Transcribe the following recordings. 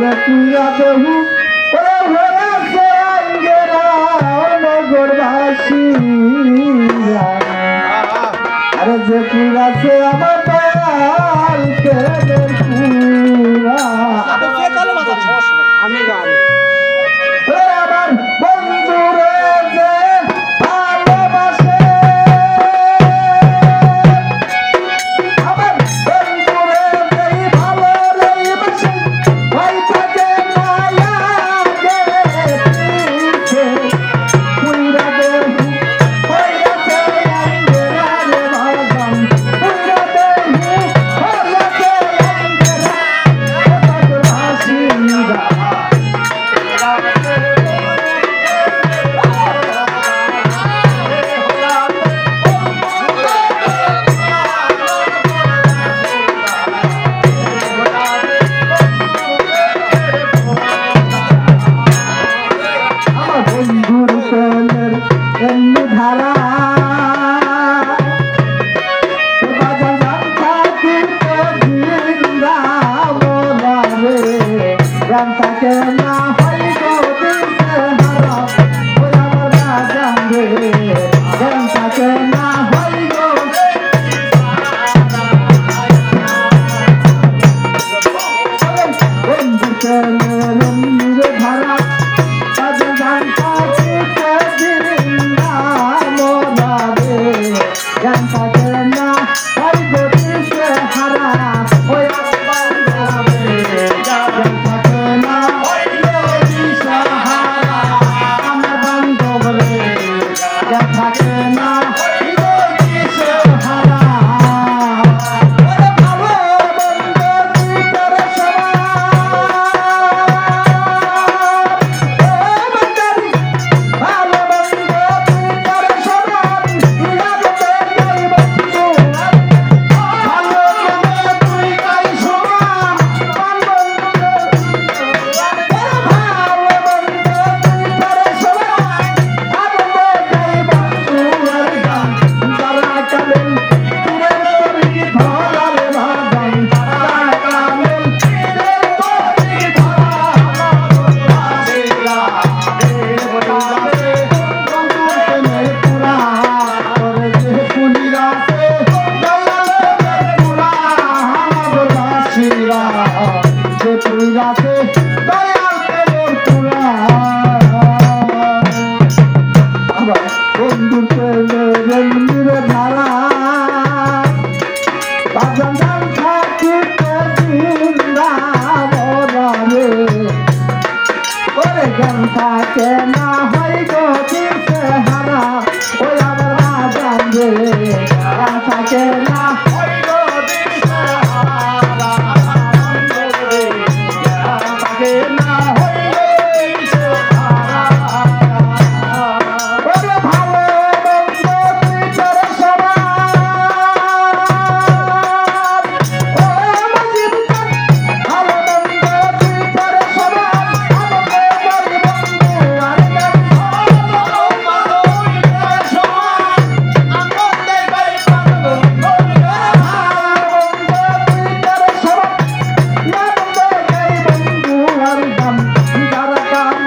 ওরা তুইরা আরে যে ফুল আমার দয়াল কেন আচ্ছা, আমি গান। Ganta que na hoy go dice hara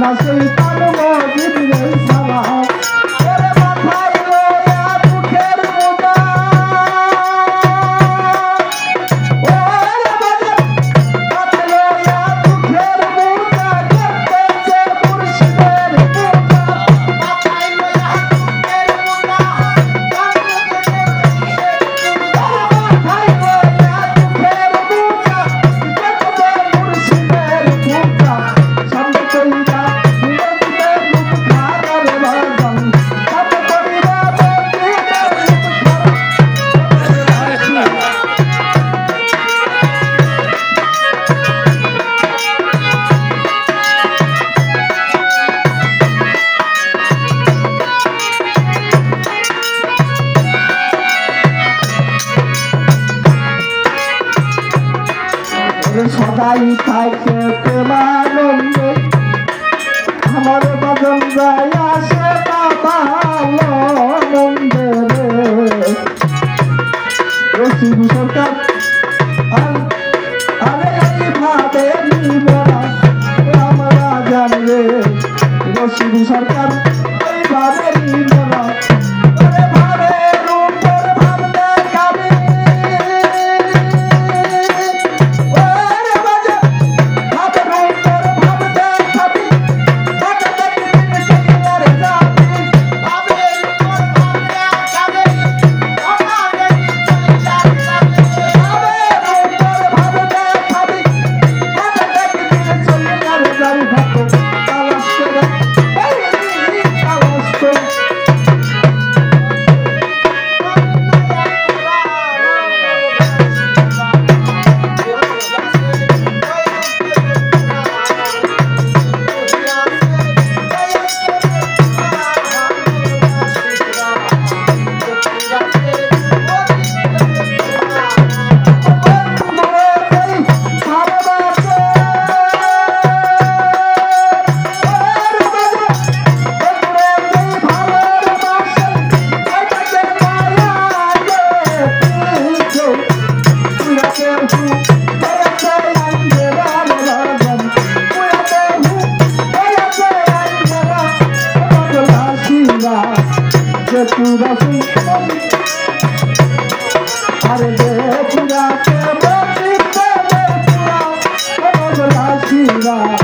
না সেই পারবা থাকে প্রেমানন্দ। আমার বদন যায় আসে বাবা আনন্দ রসিদ সরকার আরে এইভাবে নিবা আমরা চতুরাশি আরে বেচুরা বেচুরা বেচুরা বেচুরা